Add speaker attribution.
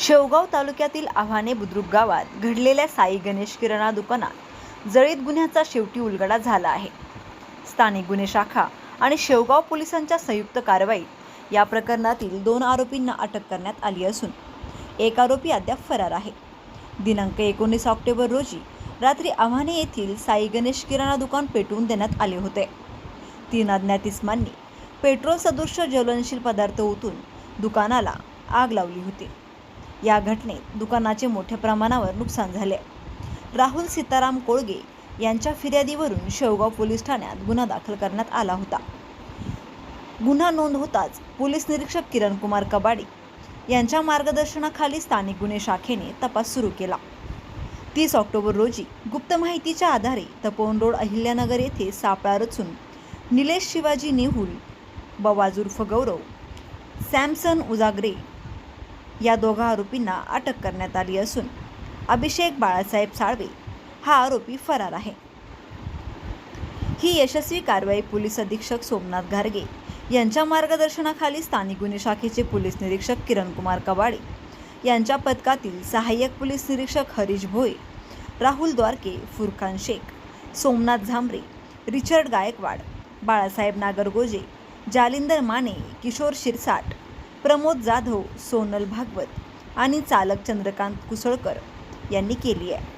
Speaker 1: शेवगाव तालुक्यातील आव्हाने बुद्रुक गावात घडलेल्या साई गणेश किराणा दुकानात जळीत गुन्ह्याचा शेवटी उलगडा झाला आहे. स्थानिक गुन्हे शाखा आणि शेवगाव पोलिसांच्या संयुक्त कारवाईत या प्रकरणातील दोन आरोपींना अटक करण्यात आली असून एक आरोपी अद्याप फरार आहे. दिनांक एकोणीस ऑक्टोबर रोजी रात्री आव्हाने येथील साई गणेश किराणा दुकान पेटवून देण्यात आले होते. तीन अज्ञात इस्मांनी पेट्रोल सदृश्य ज्वलनशील पदार्थ ओतून दुकानाला आग लावली होती. या घटनेत दुकानाचे मोठ्या प्रमाणावर नुकसान झाले. राहुल सीताराम कोळगे यांच्या फिर्यादीवरून शेवगाव पोलीस ठाण्यात गुन्हा दाखल करण्यात आला होता. गुन्हा नोंद होताच पोलीस निरीक्षक किरण कुमार कबाडी यांच्या मार्गदर्शनाखाली स्थानिक गुन्हे शाखेने तपास सुरू केला. तीस ऑक्टोबर रोजी गुप्त माहितीच्या आधारे तपोवन रोड अहिल्यानगर येथे सापळा रचून निलेश शिवाजी नेहुल बवाज उर्फ गौरव सॅमसन उजागरे या दोघा आरोपींना अटक करण्यात आली असून अभिषेक बाळासाहेब साळवे हा आरोपी फरार आहे. ही यशस्वी कारवाई पोलीस अधीक्षक सोमनाथ घारगे यांच्या मार्गदर्शनाखाली स्थानिक गुन्हे शाखेचे पोलीस निरीक्षक किरण कुमार यांच्या पथकातील सहाय्यक पोलीस निरीक्षक हरीश भोये राहुल द्वारके फुरखान शेख सोमनाथ झांबरे रिचर्ड गायकवाड बाळासाहेब नागरगोजे जालिंदर माने किशोर शिरसाट प्रमोद जाधव सोनल भागवत आणि चालक चंद्रकांत कुसळकर यांनी केली आहे.